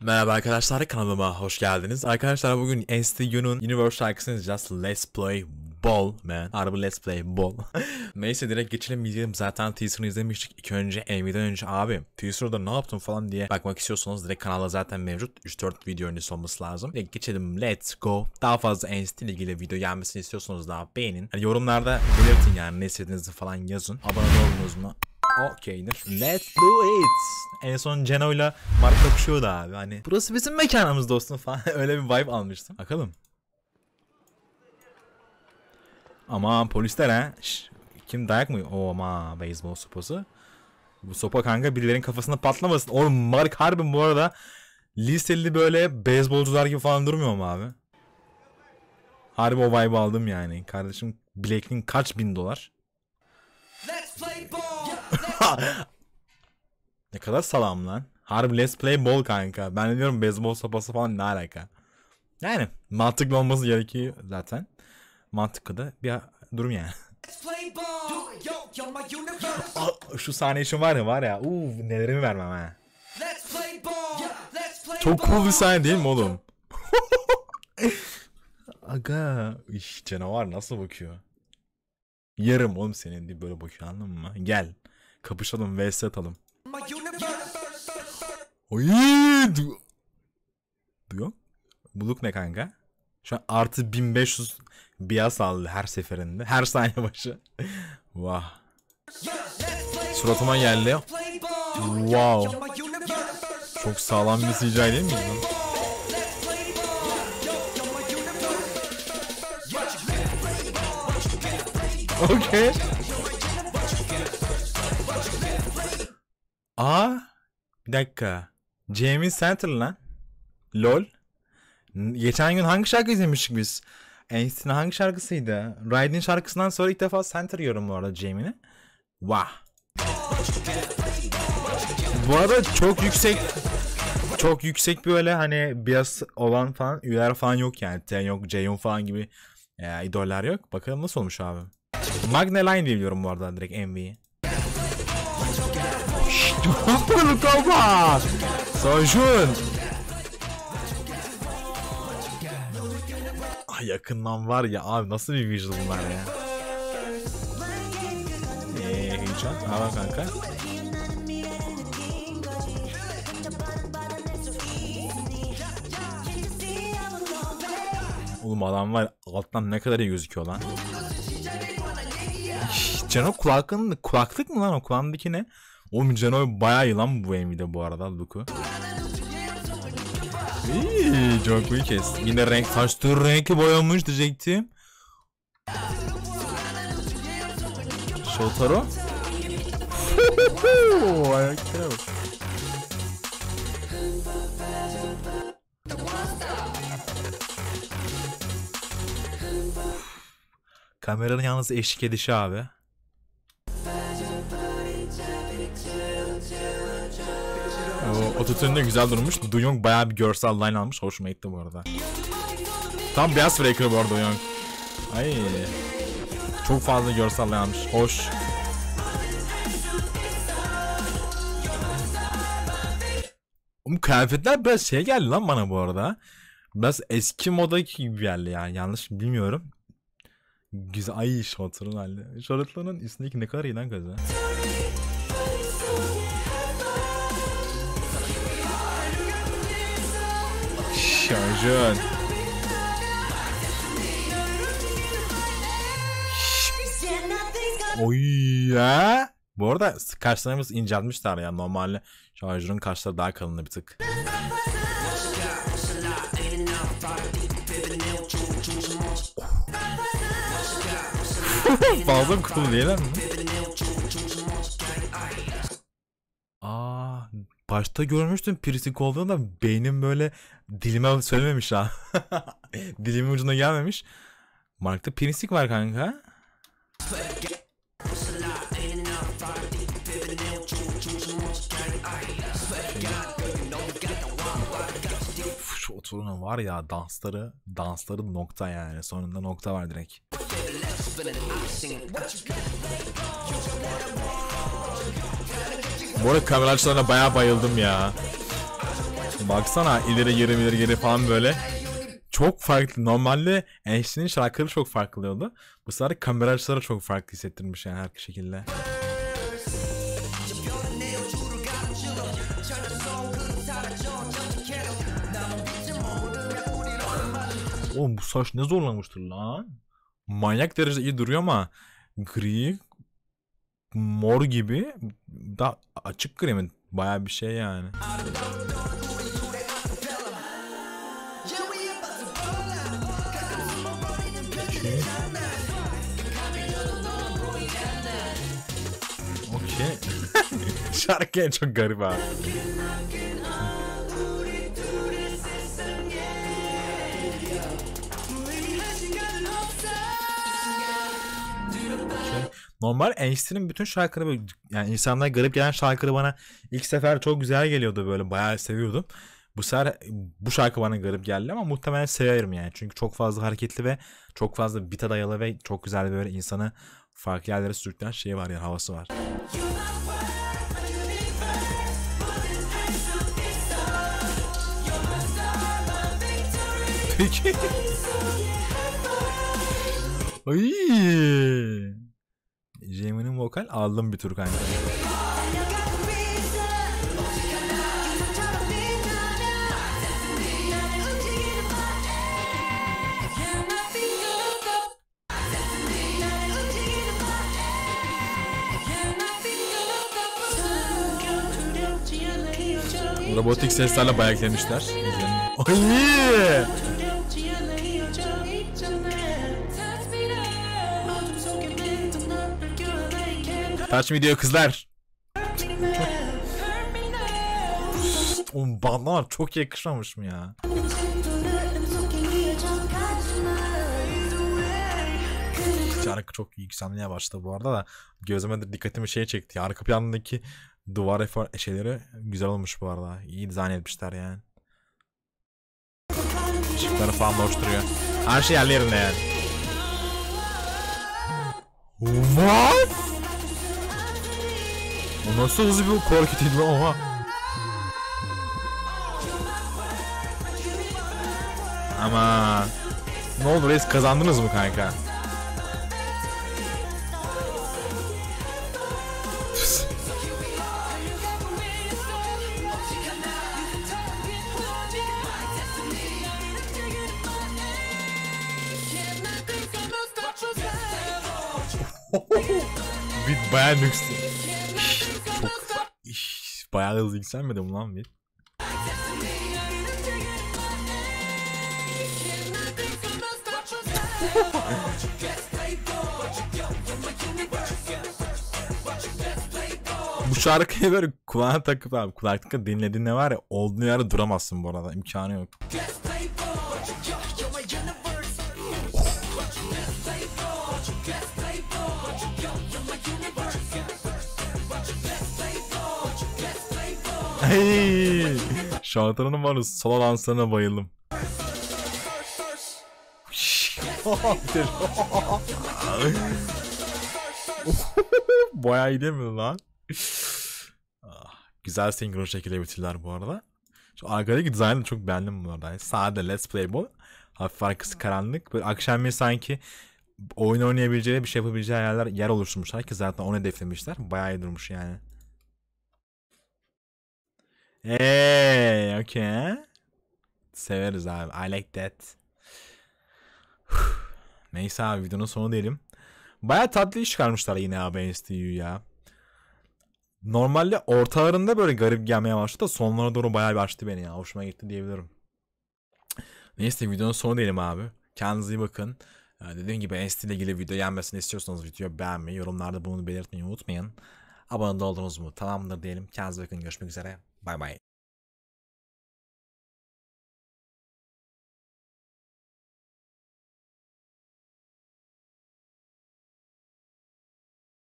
Merhaba arkadaşlar kanalıma hoş geldiniz. Arkadaşlar bugün STU'nun Universe şarkısını izleyeceğiz. Let's Play Ball man. Harbi Let's Play Ball. Neyse direkt geçelim izleyelim. Zaten teaser'ını izlemiştik. İlk önce MV'den önce abi teaser'da ne yaptın falan diye bakmak istiyorsanız direkt kanalda zaten mevcut. 3-4 video öncesi olması lazım. Direkt geçelim let's go. Daha fazla NCT ile ilgili video gelmesini istiyorsanız daha beğenin. Hani yorumlarda belirtin yani ne istediğinizi falan yazın. Abone oldunuz mu? Okeydir. Let's do it. En son Ceno'yla Mark kapışıyordu abi. Hani burası bizim mekanımız dostum falan. Öyle bir vibe almıştım. Bakalım. Aman polisler ha. Kim dayak mı? O ama beyzbol sopası. Bu sopa kanka birilerinin kafasına patlamasın. Oğlum Mark harbi bu arada liseli böyle beyzbolcular gibi falan durmuyor mu abi? Harbi o vibe aldım yani. Kardeşim bilekliğin kaç bin dolar? Let's play. Ne kadar salam lan. Harbi let's play ball kanka. Ben diyorum beyzbol sopası falan ne alaka. Yani mantıklı olması gerekiyor zaten. Mantıklı da bir durum yani. Şu sahne için var ya var ya. Uuu nelerimi vermem ha. Çok cool bir sahne değil mi oğlum? Aga. İş canavar nasıl bakıyor? Yarım oğlum senin diye böyle bakıyor anladın mı? Gel. Kapışalım vs atalım. Oy! Du Duyuyor? Buluk ne kanka? Şu an artı 1500 biya sağladı her seferinde. Her saniye başı. Vah. Suratıma geldi. Wow. Çok sağlam bir CGI değil mi? lan? Aa, bir dakika. Jamie Center lan. Lol. Geçen gün hangi şarkı izlemiştik biz? NCT'nin hangi şarkısıydı? Ride'in şarkısından sonra ilk defa Center yiyorum bu arada Jamie'ni. Vah. Bu arada çok yüksek çok yüksek bir öyle hani biraz olan falan üyeler falan yok yani. Ten yok, Jaehyun falan gibi e, idoller yok. Bakalım nasıl olmuş abi. Magne Line diye biliyorum bu arada direkt MV'yi. Bunu kalma. Sojun. Ay yakından var ya abi nasıl bir visual bunlar ya. Eee heyecan. Ne var kanka? Oğlum adam var alttan ne kadar iyi gözüküyor lan. Cano kulaklığın kulaklık mı lan o kulağındaki ne? Oğlum Cano bayağı iyi lan bu MV'de bu arada Luku. İyi, çok iyi kes. Yine renk saçları renki boyamış diyecektim. Shotaro. Ayaklara. Kameranın yalnız eşlik edişi abi. O ototune güzel durmuş. Duyong bayağı bir görsel line almış. Hoşuma gitti bu arada. Tam beyaz breaker bu arada Duyong. Ay. Çok fazla görsel line almış. Hoş. Oğlum kıyafetler biraz şey geldi lan bana bu arada. Biraz eski modaki gibi geldi yani. Yanlış bilmiyorum. Güzel. Ay şortların halde. Şortların üstündeki ne kadar iyi lan kızı. Şarjön. Oy ya. Bu arada kaşlarımız inceltmişler ya. Normalde şarjörün kaşları daha kalın bir tık. Fazla cool değil mi? Aa, başta görmüştüm piercing olduğunu da beynim böyle dilime söylememiş ha. Dilimin ucuna gelmemiş. Mark'ta piercing var kanka. Şu oturuna var ya dansları, dansları nokta yani. Sonunda nokta var direkt. Bu arada kamera açılarına bayağı bayıldım ya. Baksana ileri geri ileri geri falan böyle. Çok farklı. Normalde Einstein'in şarkıları çok farklı oluyordu. Bu sefer kamera açıları çok farklı hissettirmiş yani her şekilde. Oğlum bu saç ne zorlamıştır lan. Manyak derecede iyi duruyor ama gri mor gibi da açık gri mi? Baya bir şey yani. Okey. Şarkı çok garip abi. Normal Einstein'in bütün şarkıları böyle yani insanlar garip gelen şarkıları bana ilk sefer çok güzel geliyordu böyle bayağı seviyordum. Bu sefer bu şarkı bana garip geldi ama muhtemelen severim yani. Çünkü çok fazla hareketli ve çok fazla bita dayalı ve çok güzel böyle insanı farklı yerlere sürükleyen şey var yani havası var. Peki. Ay. Jamie'nin vokal aldım bir tur kanka. Robotik seslerle bayağı eklemişler. Ay. Me diyor kızlar. Oğlum bandana çok yakışmamış mı ya? Şarkı çok yükselmeye başladı bu arada da gözüme de dikkatimi şey çekti. Arka plandaki duvar efor şeyleri güzel olmuş bu arada. İyi dizayn etmişler yani. Işıkları falan hoş duruyor. Her şey yerli yerinde yani. What? O nasıl hızlı bir korkutuydu lan oha. Ama ne oldu reis kazandınız mı kanka? bir bayağı nüksü. Bayağı hızlı yükselmedi mi lan bir? Bu şarkıyı böyle kulağına takıp abi kulaklıkla dinlediğinde var ya olduğun yerde duramazsın bu arada imkanı yok. Hey! Şarkının var solo danslarına bayıldım. Bayağı iyi lan? Ah, Güzel senkron şekilde bitirdiler bu arada. Şu arkadaki dizaynı çok beğendim bu arada. Yani sade let's play bu. Hafif arkası karanlık. Böyle akşam sanki oyun oynayabileceği bir şey yapabileceği yerler yer oluşturmuşlar ki zaten onu hedeflemişler. Bayağı iyi durmuş yani. Hey, okay. Severiz abi. I like that. Neyse abi videonun sonu diyelim. Baya tatlı iş çıkarmışlar yine abi NSTU ya. Normalde ortalarında böyle garip gelmeye başladı da sonlara doğru bayağı bir açtı beni ya. Hoşuma gitti diyebilirim. Neyse videonun sonu diyelim abi. Kendinize iyi bakın. Ee, Dediğim gibi NST ile ilgili video gelmesini istiyorsanız videoyu beğenmeyi, yorumlarda bunu belirtmeyi unutmayın. Abone oldunuz mu? Tamamdır diyelim. Kendinize bakın. Görüşmek üzere. Bye bye.